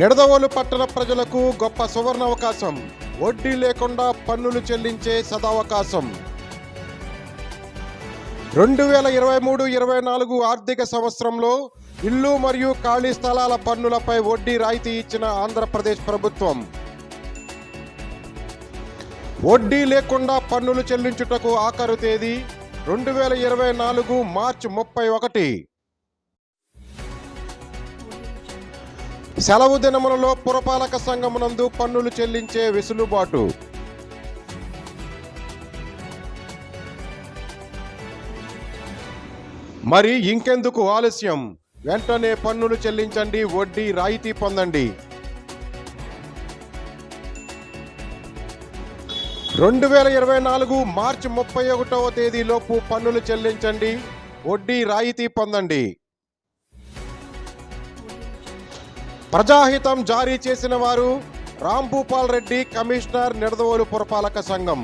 నిడదవోలు పట్టణ ప్రజలకు గొప్ప సువర్ణ అవకాశం. వడ్డీ లేకుండా పన్నులు చెల్లించే సదావకాశం. రెండు వేల ఇరవై మూడు ఇరవై నాలుగు ఆర్థిక సంవత్సరంలో ఇల్లు మరియు ఖాళీ స్థలాల పన్నులపై వడ్డీ రాయితీ ఇచ్చిన ఆంధ్రప్రదేశ్ ప్రభుత్వం. వడ్డీ లేకుండా పన్నులు చెల్లించుటకు ఆఖరు తేదీ రెండు వేల ఇరవై నాలుగు మార్చి ముప్పై ఒకటి. సెలవు దినములలో పురపాలక సంఘమునందు పన్నులు చెల్లించే వెసులుబాటు. మరి ఇంకెందుకు ఆలస్యం? వెంటనే పన్నులు చెల్లించండి వడ్డీ రాయితీ పొందండి. రెండు వేల ఇరవై నాలుగు మార్చి ముప్పై ఒకటవ తేదీలోపు పన్నులు చెల్లించండి వడ్డీ రాయితీ పొందండి. ప్రజాహితం జారీ చేసిన వారు రాంభూపాల్ రెడ్డి కమిషనర్ నిడదవోలు పురపాలక సంఘం.